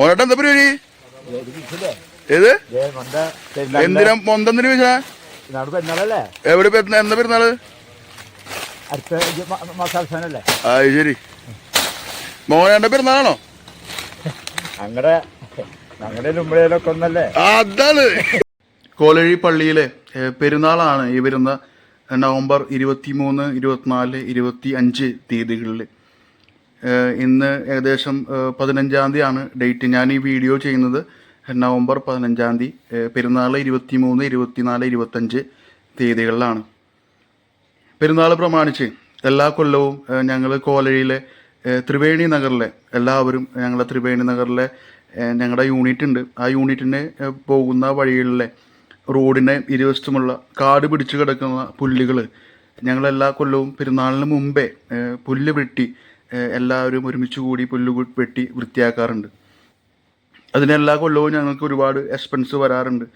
ഓനേട്ടാ എന്താ പരിപാടി? ഏത്? എന്തിനാ മൊന്തെന്തിനു ചോദിച്ചാ? എവിടെ എന്താ പെരുന്നാൾ? അത് ശരി. മോനേട്ട പെരുന്നാളാണോ? ഞങ്ങളുടെ ഞങ്ങളുടെ ലുമ്പഴയിലൊക്കെ ഒന്നല്ലേ? ആ, അതാണ്. കോലഴി പള്ളിയിലെ പെരുന്നാളാണ് ഈ വരുന്ന നവംബർ ഇരുപത്തി മൂന്ന് ഇരുപത്തിനാല് ഇരുപത്തി അഞ്ച് തീയതികളിൽ ഇന്ന് ഏകദേശം പതിനഞ്ചാം തീയതിയാണ് ഡേറ്റ്. ഞാൻ ഈ വീഡിയോ ചെയ്യുന്നത് നവംബർ പതിനഞ്ചാം തീയതി പെരുന്നാൾ ഇരുപത്തി മൂന്ന് ഇരുപത്തിനാല് ഇരുപത്തഞ്ച് തീയതികളിലാണ്. പെരുന്നാൾ പ്രമാണിച്ച് എല്ലാ കൊല്ലവും ഞങ്ങൾ കോലഴിയിലെ ത്രിവേണി നഗറിലെ എല്ലാവരും ഞങ്ങളുടെ ത്രിവേണി നഗറിലെ ഞങ്ങളുടെ യൂണിറ്റ് ഉണ്ട്. ആ യൂണിറ്റിന് പോകുന്ന വഴികളിലെ റോഡിനെ ഇരുവശത്തുമുള്ള കാട് പിടിച്ചു കിടക്കുന്ന പുല്ലുകൾ ഞങ്ങളെല്ലാ കൊല്ലവും പെരുന്നാളിന് മുമ്പേ പുല്ല് വെട്ടി എല്ലാവരും ഒരുമിച്ച് കൂടി പുല്ല് വെട്ടി വൃത്തിയാക്കാറുണ്ട്. അതിന് എല്ലാ കൊല്ലവും ഞങ്ങൾക്ക് ഒരുപാട് എക്സ്പെൻസ് വരാറുണ്ട്.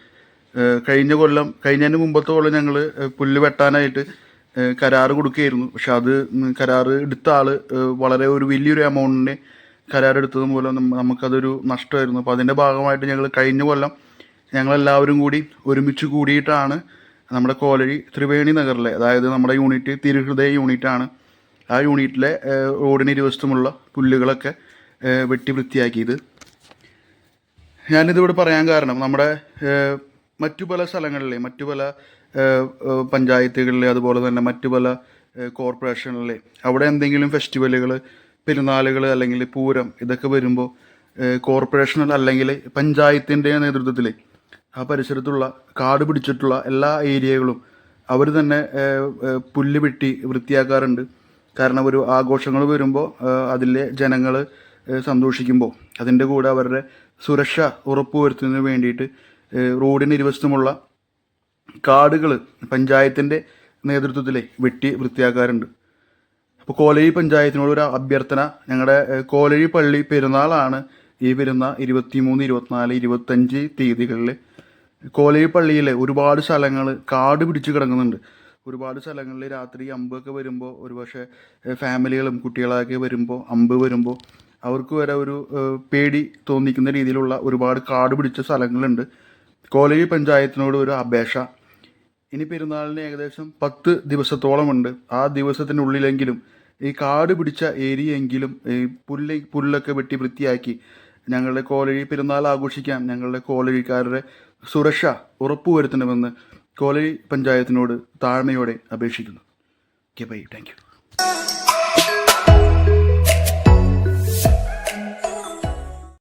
കഴിഞ്ഞ കൊല്ലം കഴിഞ്ഞതിന് മുമ്പത്തെ കൊല്ലം ഞങ്ങൾ പുല്ല് വെട്ടാനായിട്ട് കരാറ് കൊടുക്കുകയായിരുന്നു. പക്ഷെ അത് കരാറ് എടുത്ത ആൾ വളരെ ഒരു വലിയൊരു എമൗണ്ടിന്റെ കരാർ എടുത്തത് മൂലം നമുക്കതൊരു നഷ്ടമായിരുന്നു. അപ്പോൾ അതിന്റെ ഭാഗമായിട്ട് ഞങ്ങൾ കഴിഞ്ഞ കൊല്ലം ഞങ്ങളെല്ലാവരും കൂടി ഒരുമിച്ച് കൂടിയിട്ടാണ് നമ്മുടെ കോലഴി ത്രിവേണി നഗറിലെ അതായത് നമ്മുടെ യൂണിറ്റ് തിരുഹൃദയ യൂണിറ്റാണ് ആ യൂണിറ്റിലെ റോഡിന് ഇരുവശത്തുമുള്ള പുല്ലുകളൊക്കെ വെട്ടി വൃത്തിയാക്കിയത്. ഞാനിതിവിടെ പറയാൻ കാരണം നമ്മുടെ മറ്റു പല സ്ഥലങ്ങളിലെ മറ്റു പല പഞ്ചായത്തുകളിലെ അതുപോലെ തന്നെ മറ്റു പല കോർപ്പറേഷനിലെ അവിടെ എന്തെങ്കിലും ഫെസ്റ്റിവലുകൾ പെരുന്നാളുകൾ അല്ലെങ്കിൽ പൂരം ഇതൊക്കെ വരുമ്പോൾ കോർപ്പറേഷനിൽ അല്ലെങ്കിൽ പഞ്ചായത്തിന്റെ നേതൃത്വത്തിൽ ആ പരിസരത്തുള്ള കാട് പിടിച്ചിട്ടുള്ള എല്ലാ ഏരിയകളും അവർ തന്നെ പുല്ല് വെട്ടി വൃത്തിയാക്കാറുണ്ട്. കാരണം ഒരു ആഘോഷങ്ങൾ വരുമ്പോൾ അതിലെ ജനങ്ങൾ സന്തോഷിക്കുമ്പോൾ അതിന്റെ കൂടെ അവരുടെ സുരക്ഷ ഉറപ്പുവരുത്തുന്നതിന് വേണ്ടിയിട്ട് റോഡിന് ഇരുവശത്തുമുള്ള കാടുകൾ പഞ്ചായത്തിന്റെ നേതൃത്വത്തിൽ വെട്ടി വൃത്തിയാക്കാറുണ്ട്. അപ്പോൾ കോലഴി പഞ്ചായത്തിനോട് ഒരു അഭ്യർത്ഥന. ഞങ്ങളുടെ കോലഴി പള്ളി പെരുന്നാളാണ് ഈ വരുന്ന ഇരുപത്തി മൂന്ന് ഇരുപത്തിനാല് ഇരുപത്തഞ്ച് തീയതികളിൽ കോലഴി പള്ളിയിലെ ഒരുപാട് സ്ഥലങ്ങൾ കാട് പിടിച്ച് കിടക്കുന്നുണ്ട്. ഒരുപാട് സ്ഥലങ്ങളിൽ രാത്രി അമ്പൊക്കെ വരുമ്പോൾ ഒരുപക്ഷെ ഫാമിലികളും കുട്ടികളൊക്കെ വരുമ്പോൾ അമ്പ് വരുമ്പോൾ അവർക്ക് വരെ ഒരു പേടി തോന്നിക്കുന്ന രീതിയിലുള്ള ഒരുപാട് കാട് പിടിച്ച സ്ഥലങ്ങളുണ്ട്. കോലഴി പഞ്ചായത്തിനോട് ഒരു അപേക്ഷ. ഇനി പെരുന്നാളിന് ഏകദേശം പത്ത് ദിവസത്തോളമുണ്ട്. ആ ദിവസത്തിനുള്ളിലെങ്കിലും ഈ കാട് പിടിച്ച ഏരിയയെങ്കിലും ഈ പുല്ല് പുല്ലൊക്കെ വെട്ടി വൃത്തിയാക്കി ഞങ്ങളുടെ കോലഴി പെരുന്നാൾ ആഘോഷിക്കാൻ ഞങ്ങളുടെ കോലഴിക്കാരുടെ സുരക്ഷ ഉറപ്പുവരുത്തണമെന്ന് കോലഴി പഞ്ചായത്തിനോട് താഴ്മയോടെ അപേക്ഷിക്കുന്നു. Okay bye thank you